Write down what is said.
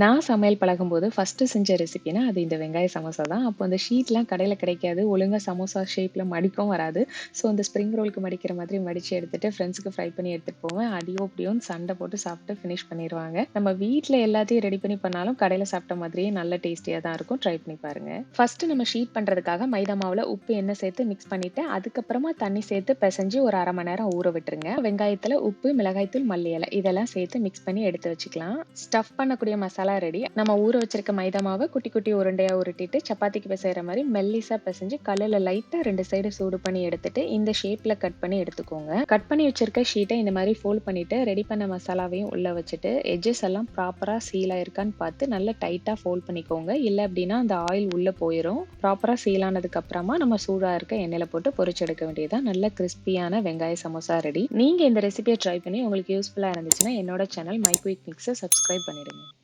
நான் சமையல் பழகும்போது ஃபர்ஸ்ட்டு செஞ்ச ரெசிபினா அது இந்த வெங்காய சமோசா தான். அப்போ அந்த ஷீட்லாம் கடையில் கிடைக்காது. ஒழுங்காக சமோசா ஷேப்பில் மடிக்கும் வராது. ஸோ அந்த ஸ்ப்ரிங் ரோலுக்கு மடிக்கிற மாதிரி மடித்து எடுத்துட்டு ஃப்ரெண்ட்ஸுக்கு ஃப்ரை பண்ணி எடுத்துகிட்டு போவேன். அடியோ அப்படியோன்னு சண்டை போட்டு சாப்பிட்டு ஃபினிஷ் பண்ணிடுவாங்க நம்ம வீட்டில் எல்லாத்தையும் ரெடி பண்ணி பண்ணாலும் கடையில் சாப்பிட்ட மாதிரியே நல்ல டேஸ்டியாக தான் இருக்கும். ட்ரை பண்ணி பாருங்கள் ஃபஸ்ட்டு நம்ம ஷீட் பண்ணுறதுக்காக மைதா மாவில் உப்பு, எண்ணெய் சேர்த்து மிக்ஸ் பண்ணிவிட்டு அதுக்கப்புறமா தண்ணி சேர்த்து பிசைஞ்சு ஒரு அரை மணி நேரம் ஊற விட்டுருங்க. வெங்காயத்தில் உப்பு, மிளகாய்த்தூள், மல்லி இலை இதெல்லாம் சேர்த்து மிக்ஸ் பண்ணி எடுத்து வச்சுக்கலாம். ஸ்டஃப் பண்ணக்கூடிய மசாலா ரெடி. நம்ம ஊற வச்சிருக்க மைதா மாவை குட்டி குட்டி உருண்டையாக உருட்டிட்டு, சப்பாத்திக்கு பிசைகிற மாதிரி மெல்லிசா பிசைஞ்சு கல்லில் லைட்டாக ரெண்டு சைடு சூடு பண்ணி எடுத்துட்டு, இந்த ஷேப்பில் கட் பண்ணி எடுத்துக்கோங்க. கட் பண்ணி வச்சிருக்க ஷீட்டை இந்த மாதிரி ஃபோல்ட் பண்ணிட்டு, ரெடி பண்ண மசாலாவையும் உள்ளே வச்சுட்டு, எஜ்ஜஸ் எல்லாம் ப்ராப்பராக சீல் ஆயிருக்கான்னு பார்த்து நல்லா டைட்டாக ஃபோல்ட் பண்ணிக்கோங்க. இல்லை அப்படின்னா அந்த ஆயில் உள்ளே போயிடும் ப்ராப்பராக சீல் ஆனதுக்கு அப்புறமா நம்ம சூடாக இருக்க எண்ணெயில் போட்டு பொறிச்சு எடுக்க வேண்டியதான் நல்ல கிறிஸ்பியான வெங்காய சமோசா ரெடி. நீங்கள் இந்த ரெசிபியை ட்ரை பண்ணி உங்களுக்கு யூஸ்ஃபுல்லாக இருந்துச்சுன்னா, என்னோட channel my quick mix subscribe பண்ணிடுங்க.